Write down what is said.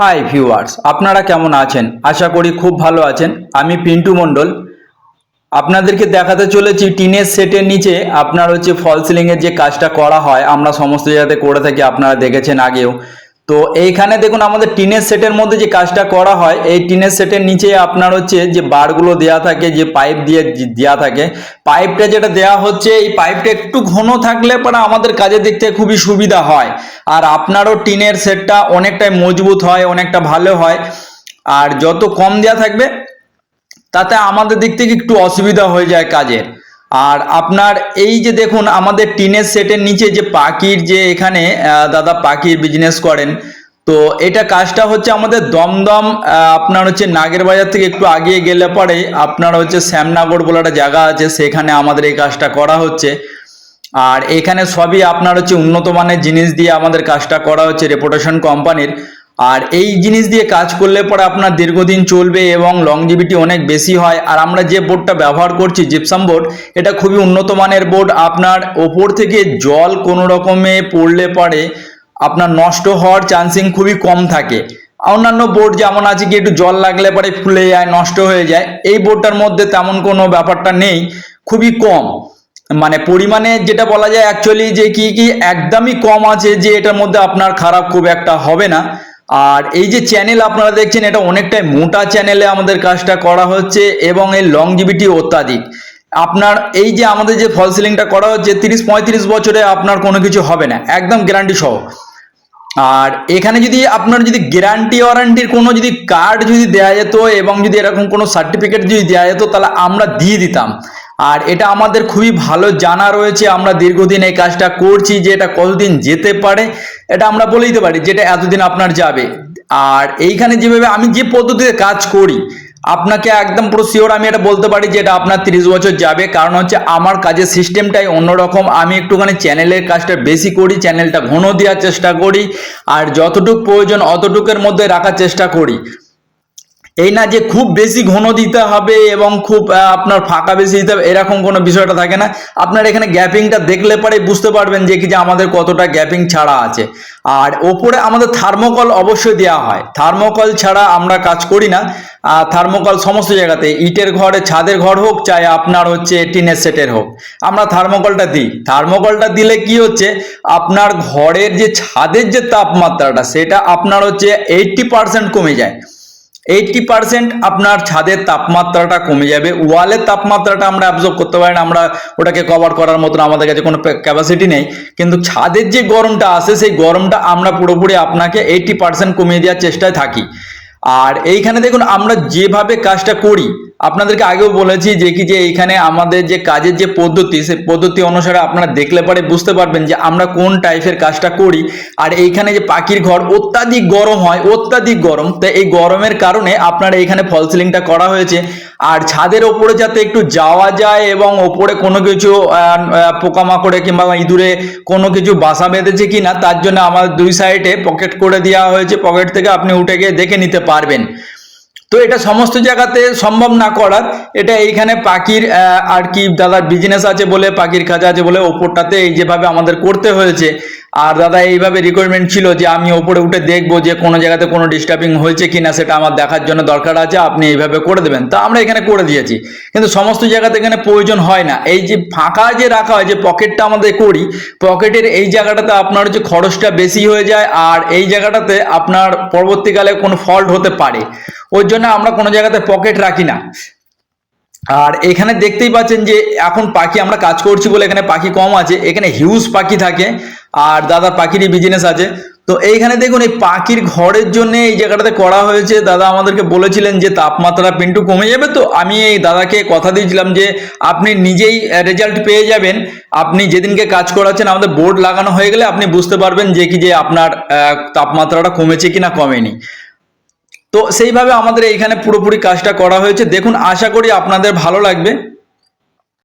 Hi viewers আপনারা কেমন আছেন? আশা করি খুব ভালো আছেন। আমি পিন্টু মণ্ডল। আপনাদেরকে দেখাতে চলেছি টিনের সেটের নিচে। আপনার হচ্ছে ফল সিলিংয়ের যে কাজটা করা হয়, আমরা সমস্ত জায়গাতে করে থাকি, আপনারা দেখেছেন আগেও। তো এইখানে দেখুন আমাদের টিনের সেটের মধ্যে যে কাজটা করা হয়, এই টিনের সেটের নিচে আপনার হচ্ছে যে বারগুলো দেওয়া থাকে, যে পাইপ দিয়ে যে- দেওয়া থাকে, পাইপটা যেটা দেওয়া হচ্ছে, এই পাইপটা একটু ঘন থাকলে পরে আমাদের দিক থেকে খুবই সুবিধা হয়। আর আপনারও টিনের সেটটা অনেকটাই মজবুত হয়, অনেকটা ভালো হয়। আর যত কম দেওয়া থাকবে, তাতে আমাদের দিক থেকে একটু অসুবিধা হয়ে যায় কাজের। আর আপনার এই যে দেখুন, আমাদের টিনের সেটের নিচে যে পাখির যে এখানে দাদা পাখির বিজনেস করেন, তো এটা কাজটা হচ্ছে আমাদের দমদম আপনার হচ্ছে নাগের বাজার থেকে একটু আগিয়ে গেলে পরে আপনার হচ্ছে শ্যামনগর বলে একটা জায়গা আছে, সেখানে আমাদের এই কাজটা করা হচ্ছে। আর এখানে সবই আপনার হচ্ছে উন্নত মানের জিনিস দিয়ে আমাদের কাজটা করা হচ্ছে রেপুটেশন কোম্পানির আর এই জিনিস দিয়ে কাজ করলে পরে আপনার দীর্ঘদিন চলবে এবং লংজিভিটি অনেক বেশি হয়। আর আমরা যে বোর্ডটা ব্যবহার করছি জিপসাম বোর্ড, এটা খুবই উন্নত মানের বোর্ড। আপনার ওপর থেকে জল কোনো রকমে পড়লে পরে আপনার নষ্ট হওয়ার চান্সিং খুবই কম থাকে। অন্যান্য বোর্ড যেমন আছে কি, একটু জল লাগলে পরে ফুলে যায়, নষ্ট হয়ে যায়, এই বোর্ডটার মধ্যে তেমন কোনো ব্যাপারটা নেই, খুবই কম। মানে পরিমাণে যেটা বলা যায় অ্যাকচুয়ালি যে কি কি, একদমই কম আছে যে এটার মধ্যে আপনার খারাপ খুব একটা হবে না। আর এই যে চ্যানেল আপনারা দেখছেন, এটা অনেকটাই মোটা চ্যানেলে আমাদের কাজটা করা হচ্ছে এবং এর লংজিভিটি অত্যাধিক। আপনার এই যে আমাদের যে ফল সিলিংটা করা হচ্ছে, তিরিশ পঁয়ত্রিশ বছরে আপনার কোনো কিছু হবে না, একদম গ্যারান্টি সহ। আর এখানে যদি আপনার যদি গ্যারান্টি ওয়ারান্টির কোনো যদি কার্ড যদি দেওয়া যেত এবং যদি এরকম কোনো সার্টিফিকেট যদি দেওয়া যেত, তাহলে আমরা দিয়ে দিতাম। আর এটা আমাদের খুবই ভালো জানা রয়েছে। আমরা দীর্ঘদিন এই কাজটা করছি যে এটা কতদিন যেতে পারে, এটা আমরা বলে দিতে পারি যেটা এতদিন আপনার যাবে। আর এইখানে যেভাবে আমি যে পদ্ধতিতে কাজ করি, আপনাকে একদম পুরো শিওর আমি এটা বলতে পারি যে এটা আপনার তিরিশ বছর যাবে। কারণ হচ্ছে আমার কাজের সিস্টেমটাই অন্যরকম। আমি একটুখানি চ্যানেলের কাজটা বেশি করি চ্যানেলটা ঘন দেওয়ার চেষ্টা করি। আর যতটুক প্রয়োজন অতটুকের মধ্যে রাখার চেষ্টা করি। এই না যে খুব বেশি ঘন দিতে হবে এবং খুব আপনার ফাঁকা বেশি দিতে হবে, এরকম কোনো বিষয়টা থাকে না। আপনার এখানে গ্যাপিংটা দেখলে পরে বুঝতে পারবেন যে কি যে আমাদের কতটা গ্যাপিং ছাড়া আছে। আর ওপরে আমাদের থার্মোকল অবশ্যই দেওয়া হয়। থার্মোকল ছাড়া আমরা কাজ করি না। থার্মোকল সমস্ত জায়গাতে, ইটের ঘরে, ছাদের ঘর হোক, চাই আপনার হচ্ছে টিনের সেটের হোক। আমরা থার্মোকলটা দিই। থার্মোকলটা দিলে কি হচ্ছে, আপনার ঘরের যে ছাদের যে তাপমাত্রাটা, সেটা আপনার হচ্ছে এইটটি পার্সেন্ট কমে যায়। এইটটি পার্সেন্ট আপনার ছাদের তাপমাত্রাটা কমে যাবে। ওয়ালের তাপমাত্রাটা আমরা অ্যাবজর্ব করতে পারি না, আমরা ওটাকে কভার করার মতন আমাদের কাছে কোনো ক্যাপাসিটি নেই। কিন্তু ছাদের যে গরমটা আসে সেই গরমটা আমরা পুরোপুরি আপনাকে এইটটি পার্সেন্ট কমিয়ে দেওয়ার চেষ্টায় থাকি। আর এইখানে দেখুন, আমরা যেভাবে কাজটা করি, আপনাদেরকে আগেও বলেছি যে কি যে এইখানে আমাদের যে কাজের যে পদ্ধতি, সে পদ্ধতি অনুসারে আপনারা দেখলে পরে বুঝতে পারবেন যে আমরা কোন টাইপের কাজটা করি। আর এইখানে যে পাখির ঘর অত্যাধিক গরম হয়, অত্যাধিক গরম। তো এই গরমের কারণে আপনার এইখানে ফল সিলিংটা করা হয়েছে। আর ছাদের ওপরে যাতে একটু যাওয়া যায় এবং ওপরে কোনো কিছু পোকামাকড়ে কিংবা ইঁদুরে কোনো কিছু বাসা বেঁধেছে কি না তার জন্য আমার দুই সাইডে পকেট করে দেওয়া হয়েছে। পকেট থেকে আপনি উঠে গিয়ে দেখে নিতে পারবেন। তো এটা সমস্ত জায়গাতে সম্ভব না করার। এটা এইখানে পাখির আর কি দাদার বিজনেস আছে বলে, পাখির খাঁচা আছে বলে, ওপরটাতে এই যেভাবে আমাদের করতে হয়েছে। আর দাদা, এইভাবে রিকোয়ারমেন্ট ছিল যে আমি ওপরে উঠে দেখব যে কোনো জায়গাতে কোনো ডিস্টার্বিং হয়েছে কিনা, সেটা আমার দেখার জন্য দরকার আছে, আপনি এইভাবে করে দেবেন। তা আমরা এখানে করে দিয়েছি। কিন্তু সমস্ত জায়গাতে এখানে প্রয়োজন হয় না। এই যে ফাঁকা যে রাখা হয়, যে পকেটটা আমাদের করি, পকেটের এই জায়গাটাতে আপনার হচ্ছে খরচটা বেশি হয়ে যায়, আর এই জায়গাটাতে আপনার পরবর্তীকালে কোনো ফল্ট হতে পারে। ওই জন্য আমরা কোনো জায়গাতে পকেট রাখি না। আর এখানে দেখতেই পাচ্ছেন যে এখন পাখি আমরা কাজ করছি বলে এখানে পাখি কম আছে। এখানে হিউজ পাখি থাকে। আর দাদা পাখিরই বিজনেস আছে। তো এইখানে দেখুন, এই পাখির ঘরের জন্য এই জায়গাটাতে করা হয়েছে। দাদা আমাদেরকে বলেছিলেন যে তাপমাত্রা পিন্টু কমে যাবে। তো আমি এই দাদাকে কথা দিয়েছিলাম যে আপনি নিজেই রেজাল্ট পেয়ে যাবেন। আপনি যেদিনকে কাজ করাচ্ছেন, আমাদের বোর্ড লাগানো হয়ে গেলে আপনি বুঝতে পারবেন যে কি যে আপনার তাপমাত্রাটা কমেছে কি না কমেনি। তো সেইভাবে আমাদের এইখানে পুরোপুরি কাজটা করা হয়েছে। দেখুন, আশা করি আপনাদের ভালো লাগবে।